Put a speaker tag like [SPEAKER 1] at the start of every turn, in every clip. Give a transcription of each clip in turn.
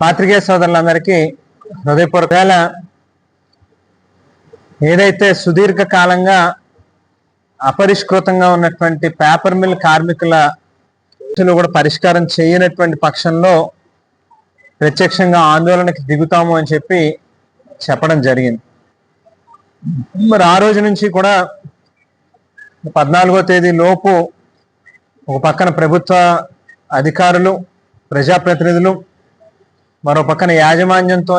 [SPEAKER 1] పాత్రికేయ సోదరులందరికీ హృదయపూర్వక ఏదైతే సుదీర్ఘ కాలంగా అపరిష్కృతంగా ఉన్నటువంటి పేపర్ మిల్ కార్మికుల కూడా పరిష్కారం చేయనటువంటి పక్షంలో ప్రత్యక్షంగా ఆందోళనకి దిగుతాము అని చెప్పి చెప్పడం జరిగింది. మరి ఆ రోజు నుంచి కూడా పద్నాలుగో తేదీ లోపు ఒక పక్కన ప్రభుత్వ అధికారులు ప్రజాప్రతినిధులు మరో పక్కన యాజమాన్యంతో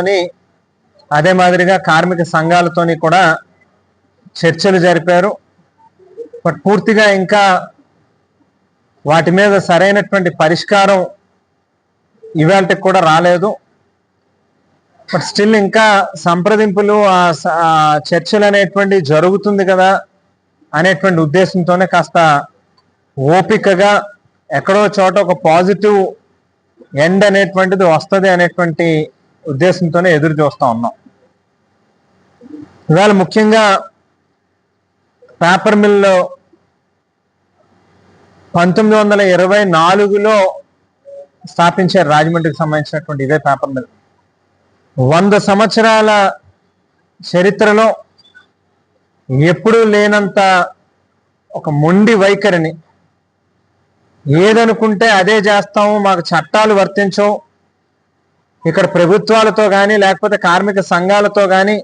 [SPEAKER 1] అదే మాదిరిగా కార్మిక సంఘాలతోని కూడా చర్చలు జరిపారు. బట్ పూర్తిగా ఇంకా వాటి మీద సరైనటువంటి పరిష్కారం ఇవాళకి కూడా రాలేదు. బట్ స్టిల్ ఇంకా సంప్రదింపులు ఆ చర్చలు అనేటువంటి జరుగుతుంది కదా అనేటువంటి ఉద్దేశంతోనే కాస్త ఓపికగా ఎక్కడో చోట ఒక పాజిటివ్ ఎండ్ అనేటువంటిది వస్తుంది అనేటువంటి ఉద్దేశంతోనే ఎదురు చూస్తూ ఉన్నాం. ఇవాళ ముఖ్యంగా పేపర్ మిల్లో పంతొమ్మిది వందల ఇరవై నాలుగులో స్థాపించారు రాజమండ్రికి సంబంధించినటువంటి ఇదే పేపర్ మిల్. వంద సంవత్సరాల చరిత్రలో ఎప్పుడూ లేనంత ఒక మొండి వైఖరిని ఏదనుకుంటే అదే చేస్తాము మాకు చట్టాలు వర్తించవు. ఇక్కడ ప్రభుత్వాలతో కానీ లేకపోతే కార్మిక సంఘాలతో కానీ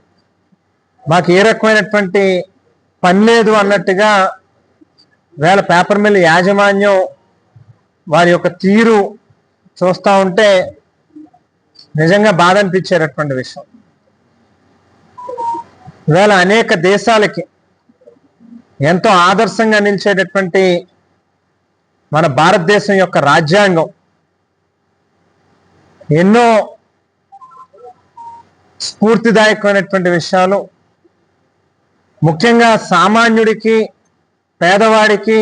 [SPEAKER 1] మాకు ఏ రకమైనటువంటి పని లేదు అన్నట్టుగా వేళ పేపర్ మిల్ యాజమాన్యం వారి యొక్క తీరు చూస్తూ ఉంటే నిజంగా బాధ అనిపించేటటువంటి విషయం. వేళ అనేక దేశాలకి ఎంతో ఆదర్శంగా నిలిచేటటువంటి మన భారతదేశం యొక్క రాజ్యాంగం ఎన్నో స్ఫూర్తిదాయకమైనటువంటి విషయాలు. ముఖ్యంగా సామాన్యుడికి పేదవాడికి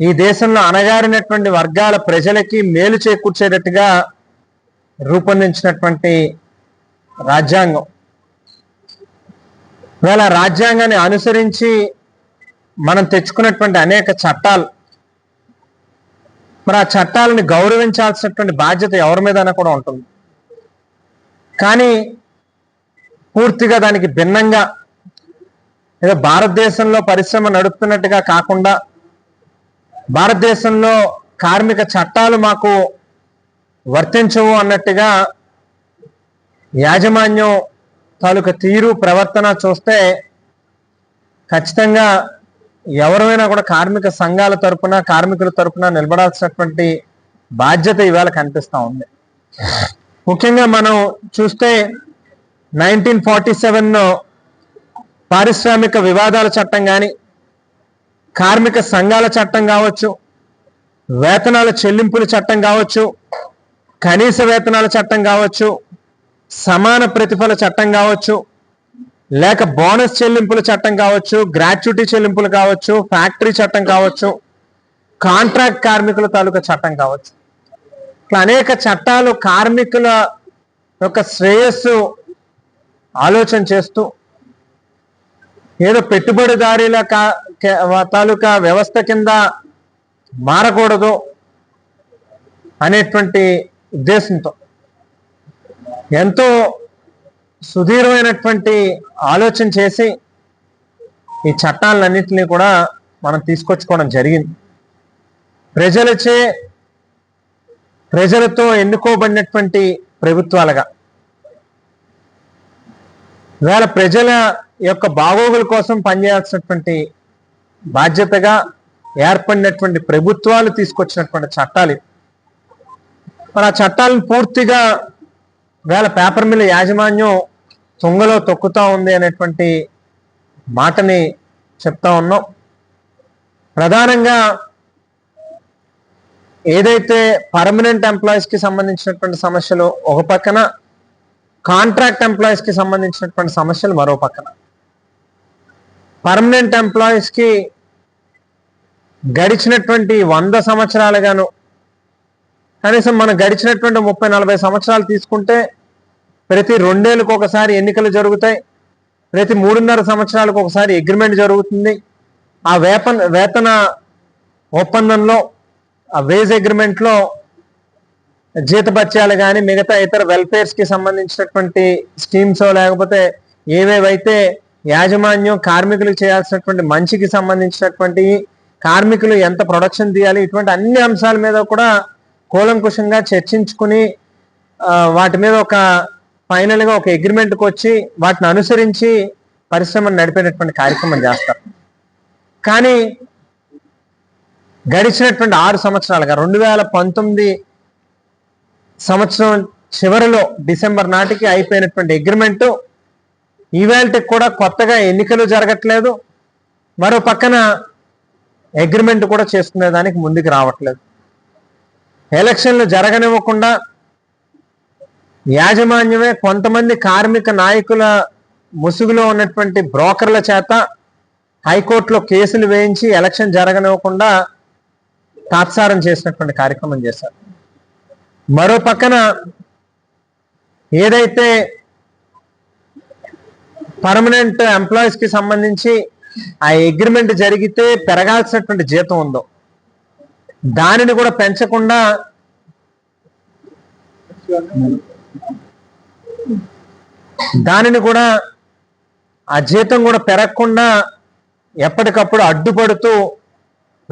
[SPEAKER 1] ఈ దేశంలో అణగారినటువంటి వర్గాల ప్రజలకి మేలు చేకూర్చేటట్టుగా రూపొందించినటువంటి రాజ్యాంగం. ఇవాళ రాజ్యాంగాన్ని అనుసరించి మనం తెచ్చుకున్నటువంటి అనేక చట్టాలు మరి ఆ చట్టాలని గౌరవించాల్సినటువంటి బాధ్యత ఎవరి మీదైనా కూడా ఉంటుంది. కానీ పూర్తిగా దానికి భిన్నంగా ఏదో భారతదేశంలో పరిశ్రమ నడుపుతున్నట్టుగా కాకుండా భారతదేశంలో కార్మిక చట్టాలు మాకు వర్తించవు అన్నట్టుగా యాజమాన్యం తాలూకా తీరు ప్రవర్తన చూస్తే ఖచ్చితంగా ఎవరైనా కూడా కార్మిక సంఘాల తరపున కార్మికుల తరపున నిలబడాల్సినటువంటి బాధ్యత ఇవాళ కనిపిస్తూ ఉంది. ముఖ్యంగా మనం చూస్తే నైన్టీన్ ఫార్టీ సెవెన్లో పారిశ్రామిక వివాదాల చట్టం కానీ కార్మిక సంఘాల చట్టం కావచ్చు వేతనాల చెల్లింపుల చట్టం కావచ్చు కనీస వేతనాల చట్టం కావచ్చు సమాన ప్రతిఫల చట్టం కావచ్చు లేక బోనస్ చెల్లింపుల చట్టం కావచ్చు గ్రాట్యుటీ చెల్లింపులు కావచ్చు ఫ్యాక్టరీ చట్టం కావచ్చు కాంట్రాక్ట్ కార్మికుల తాలూకా చట్టం కావచ్చు. ఇట్లా అనేక చట్టాలు కార్మికుల యొక్క శ్రేయస్సు ఆలోచన చేస్తూ ఏదో పెట్టుబడిదారుల కా- తాలూకా వ్యవస్థ కింద మారకూడదు అనేటువంటి ఉద్దేశంతో ఎంతో సుదీర్ఘమైనటువంటి ఆలోచన చేసి ఈ చట్టాలన్నింటినీ కూడా మనం తీసుకొచ్చుకోవడం జరిగింది. ప్రజలచే ప్రజలతో ఎన్నుకోబడినటువంటి ప్రభుత్వాలుగా వేళ ప్రజల యొక్క బాగోగుల కోసం పనిచేయాల్సినటువంటి బాధ్యతగా ఏర్పడినటువంటి ప్రభుత్వాలు తీసుకొచ్చినటువంటి చట్టాలు మరి ఆ చట్టాలను పూర్తిగా వేళ పేపర్ మిల్ యాజమాన్యం తుంగలో తొక్కుతా ఉంది అనేటువంటి మాటని చెప్తా ఉన్నాం. ప్రధానంగా ఏదైతే పర్మనెంట్ ఎంప్లాయీస్కి సంబంధించినటువంటి సమస్యలు ఒక పక్కన కాంట్రాక్ట్ ఎంప్లాయీస్కి సంబంధించినటువంటి సమస్యలు మరో పక్కన. పర్మనెంట్ ఎంప్లాయీస్కి గడిచినటువంటి వంద సంవత్సరాలుగాను కనీసం మనం గడిచినటువంటి ముప్పై నలభై సంవత్సరాలు తీసుకుంటే ప్రతి రెండేళ్ళకు ఒకసారి ఎన్నికలు జరుగుతాయి. ప్రతి మూడున్నర సంవత్సరాలకు ఒకసారి అగ్రిమెంట్ జరుగుతుంది. ఆ వేపన్ వేతన ఒప్పందంలో ఆ వేజ్ అగ్రిమెంట్లో జీతపత్యాలు కానీ మిగతా ఇతర వెల్ఫేర్స్కి సంబంధించినటువంటి స్కీమ్స్ లేకపోతే ఏవేవైతే యాజమాన్యం కార్మికులకు చేయాల్సినటువంటి మంచికి సంబంధించినటువంటి కార్మికులు ఎంత ప్రొడక్షన్ తీయాలి ఇటువంటి అన్ని అంశాల మీద కూడా కూలంకుషంగా చర్చించుకుని వాటి మీద ఒక ఫైనల్గా ఒక అగ్రిమెంట్కి వచ్చి వాటిని అనుసరించి పరిశ్రమను నడిపేటటువంటి కార్యక్రమం చేస్తారు. కానీ గడిచినటువంటి ఆరు సంవత్సరాలుగా రెండు వేల పంతొమ్మిది సంవత్సరం చివరిలో డిసెంబర్ నాటికి అయిపోయినటువంటి అగ్రిమెంట్ ఈవేళకి కూడా కొత్తగా ఎన్నికలు జరగట్లేదు. మరో పక్కన అగ్రిమెంట్ కూడా చేసుకునే దానికి ముందుకు రావట్లేదు. ఎలక్షన్లు జరగనివ్వకుండా యాజమాన్యమే కొంతమంది కార్మిక నాయకుల ముసుగులో ఉన్నటువంటి బ్రోకర్ల చేత హైకోర్టులో కేసులు వేయించి ఎలక్షన్ జరగనివ్వకుండా తాత్సారం చేసినటువంటి కార్యక్రమం చేశారు. మరో పక్కన ఏదైతే పర్మనెంట్ ఎంప్లాయీస్కి సంబంధించి ఆ అగ్రిమెంట్ జరిగితే పెరగాల్సినటువంటి జీతం ఉందో దానిని కూడా పెంచకుండా దానిని కూడా ఆ జీతం కూడా పెరగకుండా ఎప్పటికప్పుడు అడ్డుపడుతూ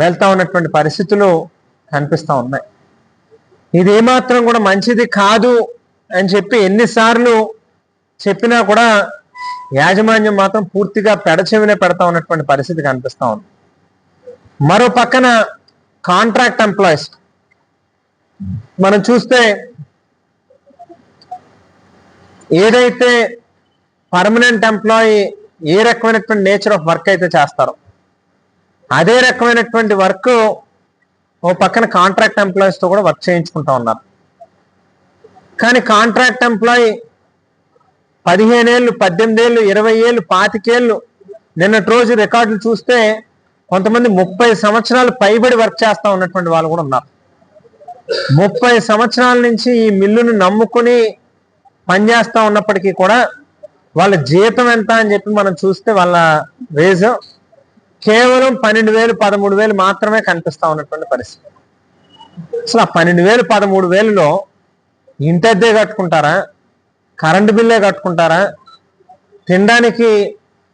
[SPEAKER 1] వెళ్తా ఉన్నటువంటి పరిస్థితులు కనిపిస్తా ఉన్నాయి. ఇది ఏమాత్రం కూడా మంచిది కాదు అని చెప్పి ఎన్నిసార్లు చెప్పినా కూడా యాజమాన్యం మాత్రం పూర్తిగా పెడచెవినే పెడతా ఉన్నటువంటి పరిస్థితి కనిపిస్తూ ఉంది. మరో పక్కన కాంట్రాక్ట్ ఎంప్లాయీస్. మనం చూస్తే ఏదైతే పర్మనెంట్ ఎంప్లాయీ ఏ రకమైనటువంటి నేచర్ ఆఫ్ వర్క్ అయితే చేస్తారో అదే రకమైనటువంటి వర్క్ ఓ పక్కన కాంట్రాక్ట్ ఎంప్లాయీస్తో కూడా వర్క్ చేయించుకుంటా ఉన్నారు. కానీ కాంట్రాక్ట్ ఎంప్లాయీ పదిహేనేళ్ళు పద్దెనిమిదేళ్ళు ఇరవై ఏళ్ళు పాతికేళ్ళు నిన్నటి రోజు రికార్డులు చూస్తే కొంతమంది ముప్పై సంవత్సరాలు పైబడి వర్క్ చేస్తా ఉన్నటువంటి వాళ్ళు కూడా ఉన్నారు. ముప్పై సంవత్సరాల నుంచి ఈ మిల్లును నమ్ముకుని పనిచేస్తూ ఉన్నప్పటికీ కూడా వాళ్ళ జీతం ఎంత అని చెప్పి మనం చూస్తే వాళ్ళ వేజ్ కేవలం పన్నెండు వేలు పదమూడు వేలు మాత్రమే కనిపిస్తూ ఉన్నటువంటి పరిస్థితి. అసలు ఆ పన్నెండు వేలు పదమూడు వేలులో ఇంటద్దే కట్టుకుంటారా? కరెంటు బిల్లే కట్టుకుంటారా? తినడానికి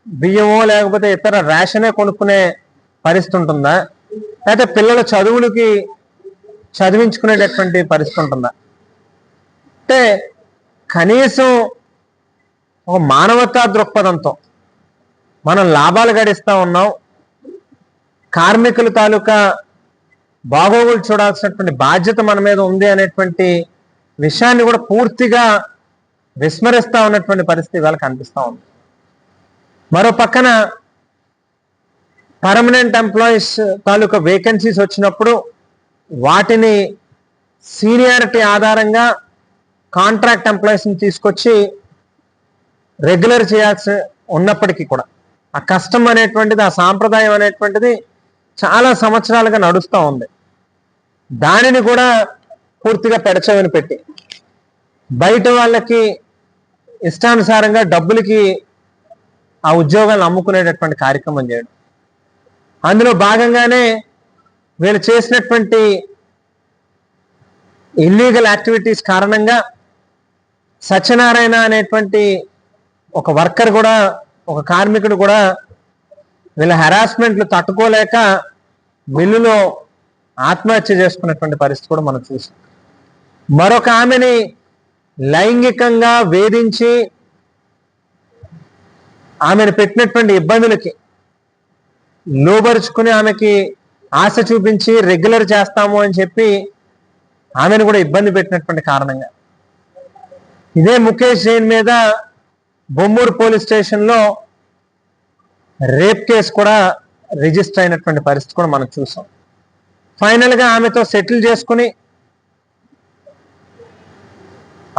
[SPEAKER 1] బియ్యమో లేకపోతే ఇతర రేషనే కొనుక్కునే పరిస్థితి ఉంటుందా? లేకపోతే పిల్లల చదువులకి చదివించుకునేటటువంటి పరిస్థితి ఉంటుందా? అంటే కనీసం ఒక మానవతా దృక్పథంతో మనం లాభాలు గడిస్తూ ఉన్నాం. కార్మికుల తాలూకా బాగోగులు చూడాల్సినటువంటి బాధ్యత మన మీద ఉంది అనేటువంటి విషయాన్ని కూడా పూర్తిగా విస్మరిస్తూ ఉన్నటువంటి పరిస్థితి ఇవాళ కనిపిస్తూ ఉంది. మరో పక్కన పర్మనెంట్ ఎంప్లాయీస్ తాలూకా వేకెన్సీస్ వచ్చినప్పుడు వాటిని సీనియారిటీ ఆధారంగా కాంట్రాక్ట్ ఎంప్లాయీస్ని తీసుకొచ్చి రెగ్యులర్ చేయాల్సి ఉన్నప్పటికీ కూడా ఆ కష్టం అనేటువంటిది ఆ సాంప్రదాయం అనేటువంటిది చాలా సంవత్సరాలుగా నడుస్తూ ఉంది. దానిని కూడా పూర్తిగా పెడచవని పెట్టి బయట వాళ్ళకి ఇష్టానుసారంగా డబ్బులకి ఆ ఉద్యోగాలను అమ్ముకునేటటువంటి కార్యక్రమం చేయడం. అందులో భాగంగానే వీళ్ళు చేసినటువంటి ఇల్లీగల్ యాక్టివిటీస్ కారణంగా సత్యనారాయణ అనేటువంటి ఒక వర్కర్ కూడా ఒక కార్మికుడు కూడా వీళ్ళ హెరాస్మెంట్లు తట్టుకోలేక మిల్లులో ఆత్మహత్య చేసుకున్నటువంటి పరిస్థితి కూడా మనం చూసాం. మరొక ఆమెని లైంగికంగా వేధించి ఆమెను పెట్టినటువంటి ఇబ్బందులకి లోబరుచుకుని ఆమెకి ఆశ చూపించి రెగ్యులర్ చేస్తాము అని చెప్పి ఆమెను కూడా ఇబ్బంది పెట్టినటువంటి కారణంగా ఇదే ముఖేష్ జైన్ మీద బొమ్మూరు పోలీస్ స్టేషన్లో రేప్ కేసు కూడా రిజిస్టర్ అయినటువంటి పరిస్థితి కూడా మనం చూసాం. ఫైనల్గా ఆమెతో సెటిల్ చేసుకుని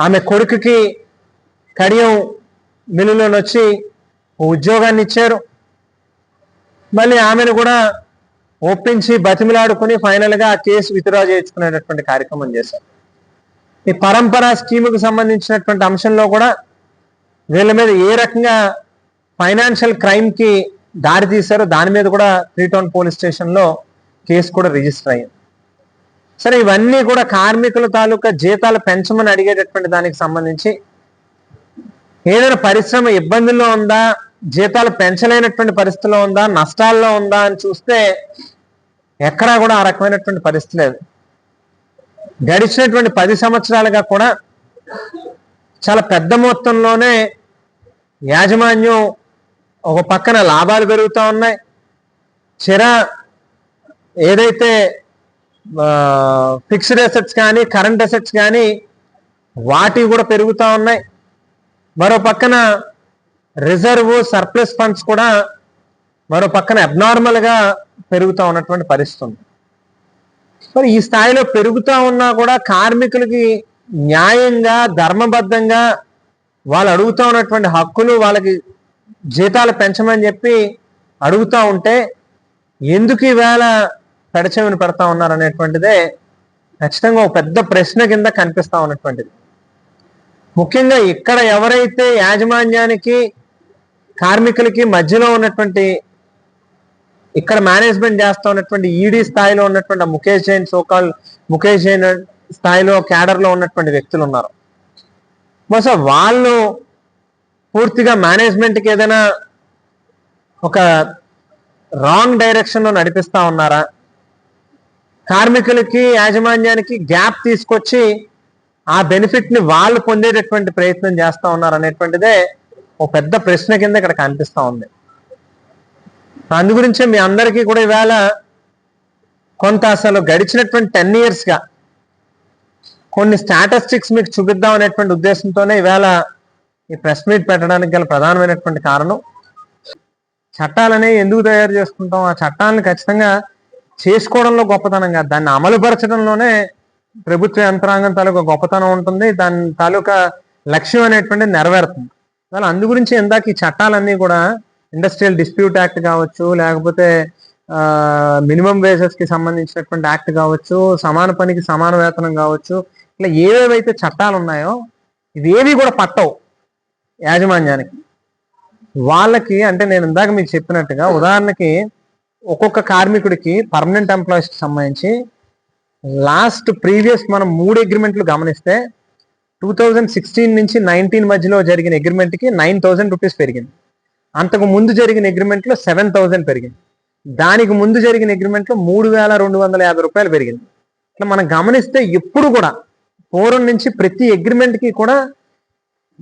[SPEAKER 1] ఆమె కొడుకుకి కడియం మిల్లులోని వచ్చి ఉద్యోగాన్ని ఇచ్చారు. మళ్ళీ ఆమెను కూడా ఒప్పించి బతిమిలాడుకుని ఫైనల్గా ఆ కేసు విత్డ్రా చేయించుకునేటటువంటి కార్యక్రమం చేశారు. ఈ పరంపర స్కీముకు సంబంధించినటువంటి అంశంలో కూడా వీళ్ళ మీద ఏ రకంగా ఫైనాన్షియల్ క్రైమ్కి దారి తీశారో దాని మీద కూడా త్రీ టౌన్ పోలీస్ స్టేషన్లో కేసు కూడా రిజిస్టర్ అయ్యింది. సరే ఇవన్నీ కూడా కార్మికుల తాలూకా జీతాలు పెంచమని అడిగేటటువంటి దానికి సంబంధించి ఏదైనా పరిశ్రమ ఇబ్బందుల్లో ఉందా జీతాలు పెంచలేనటువంటి పరిస్థితిలో ఉందా నష్టాల్లో ఉందా అని చూస్తే ఎక్కడా కూడా ఆ రకమైనటువంటి పరిస్థితి లేదు. గడిచినటువంటి పది సంవత్సరాలుగా కూడా చాలా పెద్ద మొత్తంలోనే యాజమాన్యం ఒక పక్కన లాభాలు పెరుగుతూ ఉన్నాయి. చిర ఏదైతే ఫిక్స్డ్ అసెట్స్ కానీ కరెంట్ అసెట్స్ కానీ వాటివి కూడా పెరుగుతూ ఉన్నాయి. మరో పక్కన రిజర్వ్ సర్ప్లస్ ఫండ్స్ కూడా మరో పక్కన అబ్నార్మల్గా పెరుగుతూ ఉన్నటువంటి పరిస్థితి ఉంది. మరి ఈ స్థాయిలో పెరుగుతూ ఉన్నా కూడా కార్మికులకి న్యాయంగా ధర్మబద్ధంగా వాళ్ళు అడుగుతూ ఉన్నటువంటి హక్కులు వాళ్ళకి జీతాలు పెంచమని చెప్పి అడుగుతూ ఉంటే ఎందుకు ఈవేళ పెడచెవిని పెడతా ఉన్నారు అనేటువంటిదే ఖచ్చితంగా ఒక పెద్ద ప్రశ్న కింద కనిపిస్తూ ఉన్నటువంటిది. ముఖ్యంగా ఇక్కడ ఎవరైతే యాజమాన్యానికి కార్మికులకి మధ్యలో ఉన్నటువంటి ఇక్కడ మేనేజ్మెంట్ చేస్తా ఉన్నటువంటి ఈడీ స్థాయిలో ఉన్నటువంటి ముఖేష్ జైన్ సోకాల్ ముఖేష్ జైన్ స్థాయిలో క్యాడర్లో ఉన్నటువంటి వ్యక్తులు ఉన్నారు. బహుశా వాళ్ళు పూర్తిగా మేనేజ్మెంట్కి ఏదైనా ఒక రాంగ్ డైరెక్షన్లో నడిపిస్తా ఉన్నారా? కార్మికులకి యాజమాన్యానికి గ్యాప్ తీసుకొచ్చి ఆ బెనిఫిట్ని వాళ్ళు పొందేటటువంటి ప్రయత్నం చేస్తా ఉన్నారు అనేటువంటిదే ఒక పెద్ద ప్రశ్న కింద ఇక్కడ కనిపిస్తా ఉంది. అందు గురించే మీ అందరికీ కూడా ఇవాళ కొంత అసలు గడిచినటువంటి టెన్ ఇయర్స్గా కొన్ని స్టాటిస్టిక్స్ మీకు చూపిద్దాం అనేటువంటి ఉద్దేశంతోనే ఇవాళ ఈ ప్రెస్ మీట్ పెట్టడానికి గల ప్రధానమైనటువంటి కారణం. చట్టాలనే ఎందుకు తయారు చేసుకుంటాం? ఆ చట్టాలను ఖచ్చితంగా చేసుకోవడంలో గొప్పతనం కాదు. దాన్ని అమలుపరచడంలోనే ప్రభుత్వ యంత్రాంగం తాలూకా గొప్పతనం ఉంటుంది. దాని తాలూకా లక్ష్యం అనేటువంటిది నెరవేరుతుంది. అలా అందు గురించి ఇందాక ఈ చట్టాలన్నీ కూడా ఇండస్ట్రియల్ డిస్ప్యూట్ యాక్ట్ కావచ్చు లేకపోతే మినిమం వేజెస్కి సంబంధించినటువంటి యాక్ట్ కావచ్చు సమాన పనికి సమాన వేతనం కావచ్చు ఇట్లా ఏవేవైతే చట్టాలు ఉన్నాయో ఇవేవి కూడా పట్టవు యాజమాన్యానికి. వాళ్ళకి అంటే నేను ఇందాక మీకు చెప్పినట్టుగా ఉదాహరణకి ఒక్కొక్క కార్మికుడికి పర్మనెంట్ ఎంప్లాయీస్కి సంబంధించి లాస్ట్ ప్రీవియస్ మనం మూడు అగ్రిమెంట్లు గమనిస్తే టూ థౌజండ్ సిక్స్టీన్ నుంచి నైన్టీన్ మధ్యలో జరిగిన అగ్రిమెంట్కి నైన్ థౌసండ్ రూపీస్ పెరిగింది. అంతకు ముందు జరిగిన అగ్రిమెంట్లో సెవెన్ థౌసండ్ పెరిగింది. దానికి ముందు జరిగిన అగ్రిమెంట్లో మూడు వేల రెండు వందల యాభై రూపాయలు పెరిగింది. ఇట్లా మనం గమనిస్తే ఎప్పుడు కూడా పూర్వం నుంచి ప్రతి అగ్రిమెంట్కి కూడా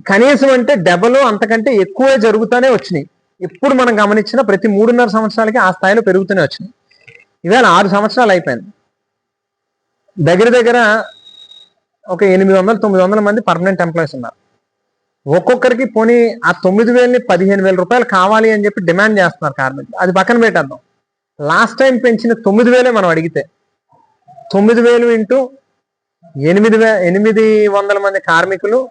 [SPEAKER 1] కనీసం అంటే డబల్ అంతకంటే ఎక్కువ జరుగుతూనే వచ్చినాయి. ఎప్పుడు మనం గమనించిన ప్రతి మూడున్నర సంవత్సరాలకి ఆ స్థాయిలో పెరుగుతూనే వచ్చినాయి. ఇవాళ ఆరు సంవత్సరాలు అయిపోయింది. దగ్గర దగ్గర ఒక ఎనిమిది వందల తొమ్మిది వందల మంది పర్మనెంట్ ఎంప్లాయీస్ ఉన్నారు. ఒక్కొక్కరికి పోనీ ఆ తొమ్మిది వేలని పదిహేను వేల రూపాయలు కావాలి అని చెప్పి డిమాండ్ చేస్తున్నారు కార్మికులు. అది పక్కన పెట్టేద్దాం. లాస్ట్ టైం పెంచిన తొమ్మిది వేలే మనం అడిగితే. తొమ్మిది వేలు ఇంటూ ఎనిమిది వే ఎనిమిది వందల మంది కార్మికులు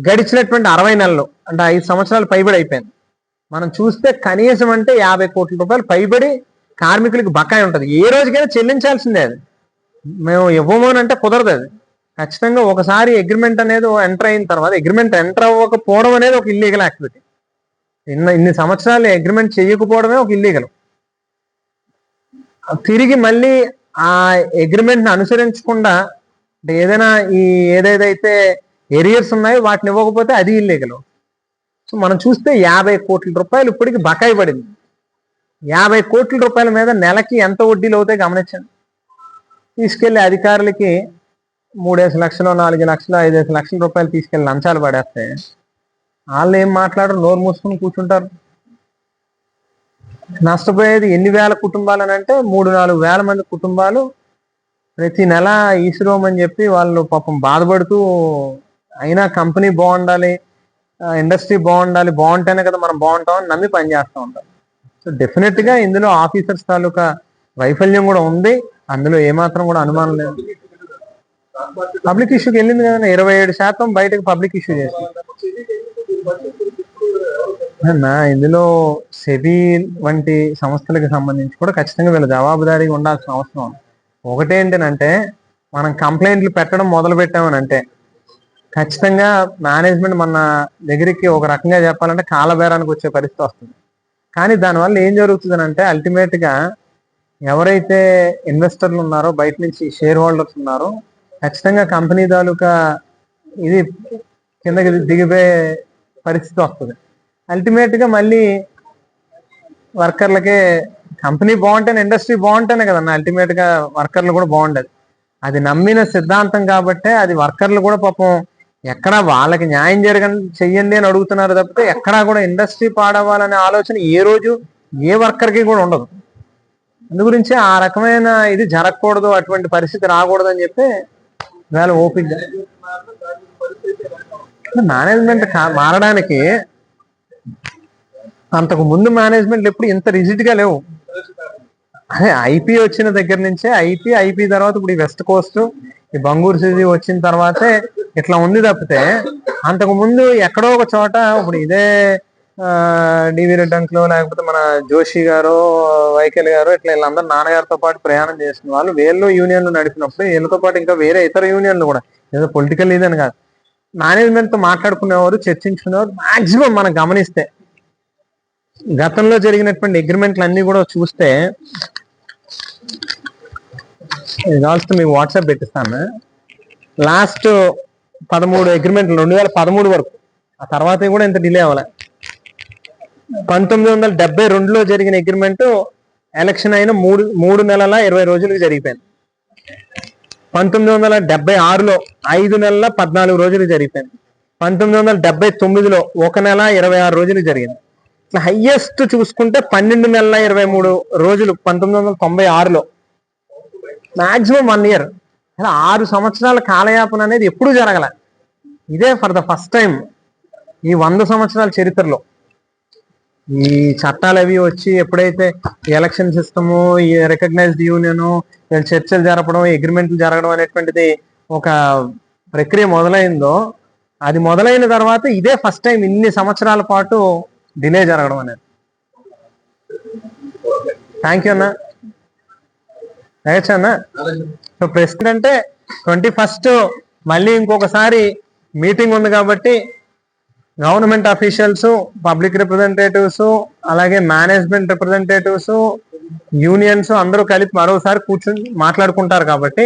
[SPEAKER 1] గడిచినటువంటి అరవై నెలలు అంటే ఐదు సంవత్సరాలు పైబడి అయిపోయింది. మనం చూస్తే కనీసం అంటే యాభై కోట్ల రూపాయలు పైబడి కార్మికులకు బకాయి ఉంటుంది. ఏ రోజుకైనా చెల్లించాల్సిందే అది. మేము ఇవ్వము అంటే కుదరదు అది. ఖచ్చితంగా ఒకసారి అగ్రిమెంట్ అనేది ఎంటర్ అయిన తర్వాత అగ్రిమెంట్ ఎంటర్ అవ్వకపోవడం అనేది ఒక ఇల్లీగల్ యాక్టివిటీ ఇన్న ఇన్ని సంవత్సరాలు అగ్రిమెంట్ చేయకపోవడమే ఒక ఇల్లీగల్ తిరిగి మళ్ళీ ఆ అగ్రిమెంట్ని అనుసరించకుండా ఏదైనా ఈ ఏదేదైతే ఎరియర్స్ ఉన్నాయో వాటిని ఇవ్వకపోతే అది ఇల్లీగల్ సో మనం చూస్తే యాభై కోట్ల రూపాయలు ఇప్పటికి బకాయి పడింది. యాభై కోట్ల రూపాయల మీద నెలకి ఎంత వడ్డీలు అవుతాయి గమనించండి. తీసుకెళ్ళి అధికారులకి మూడేసి లక్షలు నాలుగు లక్షలు ఐదేసి లక్షల రూపాయలు తీసుకెళ్ళి లంచాలు పడేస్తే వాళ్ళు ఏం మాట్లాడరు? నోరు మూసుకుని కూర్చుంటారు. నష్టపోయేది ఎన్ని వేల కుటుంబాలు అని అంటే మూడు నాలుగు వేల మంది కుటుంబాలు ప్రతి నెల ఈశ్వరం అని చెప్పి వాళ్ళు పాపం బాధపడుతూ అయినా కంపెనీ బాగుండాలి ఇండస్ట్రీ బాగుండాలి బాగుంటేనే కదా మనం బాగుంటాం అని నమ్మి పనిచేస్తూ ఉంటాం సో డెఫినెట్గా ఇందులో ఆఫీసర్స్ తాలూకా వైఫల్యం కూడా ఉంది. అందులో ఏమాత్రం కూడా అనుమానం లేదు. పబ్లిక్ ఇష్యూకి వెళ్ళింది కదా ఇరవై ఏడు శాతం బయటకు పబ్లిక్ ఇష్యూ చేస్తుంది ఇందులో సెబీ వంటి సంస్థలకు సంబంధించి కూడా ఖచ్చితంగా వీళ్ళ జవాబుదారీగా ఉండాల్సిన అవసరం ఉంది. ఒకటేంటనంటే మనం కంప్లైంట్లు పెట్టడం మొదలు పెట్టామని అంటే ఖచ్చితంగా మేనేజ్మెంట్ మన దగ్గరికి ఒక రకంగా చెప్పాలంటే కాలబేరానికి వచ్చే పరిస్థితి వస్తుంది. కానీ దానివల్ల ఏం జరుగుతుంది అంటే అల్టిమేట్గా ఎవరైతే ఇన్వెస్టర్లు ఉన్నారో బయట నుంచి షేర్ హోల్డర్స్ ఉన్నారో ఖచ్చితంగా కంపెనీ తాలూకా ఇది కిందకి దిగిపోయే పరిస్థితి వస్తుంది. అల్టిమేట్గా మళ్ళీ వర్కర్లకే కంపెనీ బాగుంటేనే ఇండస్ట్రీ బాగుంటేనే కదన్న అల్టిమేట్గా వర్కర్లు కూడా బాగుండదు. అది నమ్మిన సిద్ధాంతం కాబట్టే అది వర్కర్లు కూడా పాపం ఎక్కడా వాళ్ళకి న్యాయం జరగని చెయ్యండి అని అడుగుతున్నారు తప్పితే ఎక్కడా కూడా ఇండస్ట్రీ పాడవాలనే ఆలోచన ఏ రోజు ఏ వర్కర్కి కూడా ఉండదు. అందు గురించి ఆ రకమైన ఇది జరగకూడదు అటువంటి పరిస్థితి రాకూడదు అని చెప్పి వేళ ఓపిక మేనేజ్మెంట్ మారడానికి అంతకు ముందు మేనేజ్మెంట్ ఎప్పుడు ఇంత రిజిడ్గా లేవు. అదే ఐపీ వచ్చిన దగ్గర నుంచే ఐపీ ఐపీ తర్వాత ఇప్పుడు ఈ వెస్ట్ కోస్ట్ ఈ బంగూరు సిటీ వచ్చిన తర్వాతే ఇట్లా ఉంది తప్పితే అంతకు ముందు ఎక్కడో ఒక చోట ఇప్పుడు ఇదే డివి రెడ్డంకులో లేకపోతే మన జోషి గారు వైకల్ గారు ఇట్లా వీళ్ళందరూ నాన్నగారితో పాటు ప్రయాణం చేసిన వాళ్ళు వీళ్ళు యూనియన్లు నడిపినప్పుడు వీళ్ళతో పాటు ఇంకా వేరే ఇతర యూనియన్లు కూడా. ఏదో పొలిటికల్ ఇదని కాదు. మేనేజ్మెంట్తో మాట్లాడుకునేవారు చర్చించుకునేవారు మాక్సిమం మనం గమనిస్తే. గతంలో జరిగినటువంటి అగ్రిమెంట్లు అన్ని కూడా చూస్తే ఇది కావాల్సి మీకు వాట్సాప్ పెట్టిస్తాను. లాస్ట్ పదమూడు అగ్రిమెంట్లు రెండు వేల పదమూడు వరకు. ఆ తర్వాత కూడా ఇంత డిలే అవ్వలే. పంతొమ్మిది వందల డెబ్బై రెండులో జరిగిన అగ్రిమెంట్ ఎలక్షన్ అయిన మూడు మూడు నెలల ఇరవై రోజులకు జరిగిపోయింది. పంతొమ్మిది వందల డెబ్బై ఆరులో ఐదు నెలల పద్నాలుగు రోజులు జరిగిపోయింది. పంతొమ్మిది వందల డెబ్బై తొమ్మిదిలో ఒక నెల ఇరవై ఆరు రోజులు జరిగింది. హయ్యెస్ట్ చూసుకుంటే పన్నెండు నెలల ఇరవై మూడు రోజులు పంతొమ్మిది వందల తొంభై ఆరులో మాక్సిమం వన్ ఇయర్ అలా ఆరు సంవత్సరాల కాలయాపన అనేది ఎప్పుడూ జరగల. ఇదే ఫర్ ద ఫస్ట్ టైం ఈ వంద సంవత్సరాల చరిత్రలో. ఈ చట్టాలు అవి వచ్చి ఎప్పుడైతే ఎలక్షన్ సిస్టము ఈ రికగ్నైజ్డ్ యూనియన్ చర్చలు జరపడం అగ్రిమెంట్లు జరగడం అనేటువంటిది ఒక ప్రక్రియ మొదలైందో అది మొదలైన తర్వాత ఇదే ఫస్ట్ టైం ఇన్ని సంవత్సరాల పాటు డిలే జరగడం అనేది. థ్యాంక్ యూ అన్న. అన్న. సో ప్రెసిడెంట్ అంటే ట్వంటీ ఫస్ట్ మళ్ళీ ఇంకొకసారి మీటింగ్ ఉంది కాబట్టి గవర్నమెంట్ అఫీషియల్స్ పబ్లిక్ రిప్రజెంటేటివ్స్ అలాగే మేనేజ్మెంట్ రిప్రజెంటేటివ్స్ యూనియన్స్ అందరూ కలిపి మరోసారి కూర్చొని మాట్లాడుకుంటారు కాబట్టి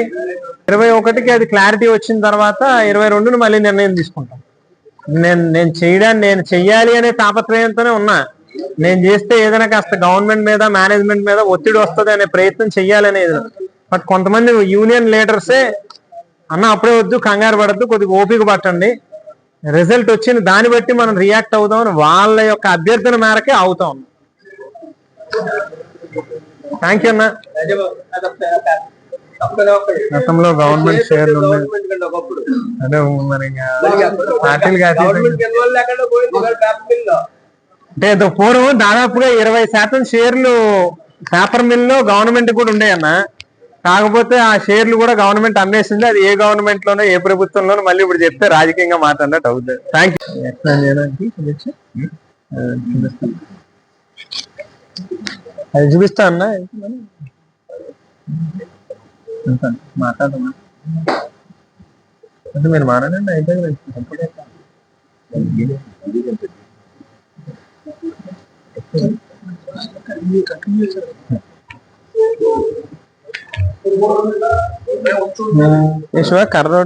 [SPEAKER 1] ఇరవై ఒకటికి అది క్లారిటీ వచ్చిన తర్వాత ఇరవై రెండును మళ్ళీ నిర్ణయం తీసుకుంటాం. నేను నేను చేయడానికి నేను చెయ్యాలి అనే తాపత్రయంతోనే ఉన్నా. నేను చేస్తే ఏదైనా కాస్త గవర్నమెంట్ మీద మేనేజ్మెంట్ మీద ఒత్తిడి వస్తుంది అనే ప్రయత్నం చెయ్యాలనేది. బట్ కొంతమంది యూనియన్ లీడర్సే అన్న అప్పుడే వద్దు కంగారు పడద్దు కొద్దిగా ఓపిక పట్టండి. రిజల్ట్ వచ్చిన దాన్ని బట్టి మనం రియాక్ట్ అవుదాం వాళ్ళ యొక్క అభ్యర్థన మేరకే అవుతాం థ్యాంక్ యూ అన్న. గతంలో గవర్నమెంట్ షేర్లు అదే మరి పార్టీలు అంటే పూర్వం దాదాపుగా ఇరవై శాతం షేర్లు పేపర్ మిల్లో గవర్నమెంట్ కూడా ఉండేయన్న. కాకపోతే ఆ షేర్లు కూడా గవర్నమెంట్ అమ్మేసింది. అది ఏ గవర్నమెంట్ లోనో ఏ ప్రభుత్వంలోనో మళ్ళీ ఇప్పుడు చెప్తే రాజకీయంగా మాట్లాడినట్టు అవుతుంది. థ్యాంక్ యూ అది చూపిస్తా అన్నా. మాట్లాడమా అంటే మీరు మాట్లాడండి Eso es carro.